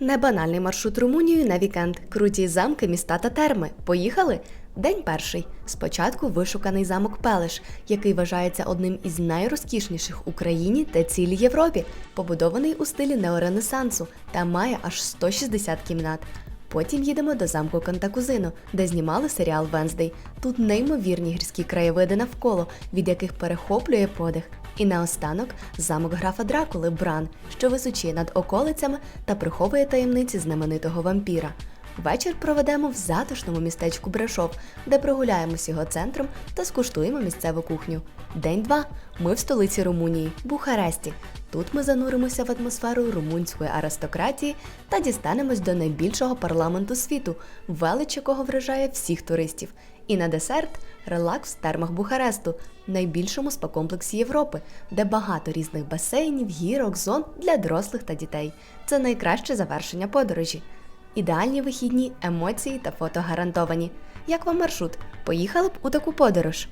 Небанальний маршрут Румунією на вікенд. Круті замки, міста та терми. Поїхали? День перший. Спочатку вишуканий замок Пелеш, який вважається одним із найрозкішніших в Україні та цілій Європі, побудований у стилі неоренесансу та має аж 160 кімнат. Потім їдемо до замку Кантакузино, де знімали серіал Венздей. Тут неймовірні гірські краєвиди навколо, від яких перехоплює подих. І наостанок замок графа Дракули Бран, що височіє над околицями та приховує таємниці знаменитого вампіра. Вечір проведемо в затишному містечку Брешов, де прогуляємось його центром та скуштуємо місцеву кухню. День 2. Ми в столиці Румунії, Бухаресті. Тут ми зануримося в атмосферу румунської аристократії та дістанемось до найбільшого парламенту світу, велич якого вражає всіх туристів. І на десерт релакс в термах Бухаресту, найбільшому спа-комплексі Європи, де багато різних басейнів, гірок, зон для дорослих та дітей. Це найкраще завершення подорожі. Ідеальні вихідні, емоції та фото гарантовані. Як вам маршрут? Поїхали б у таку подорож?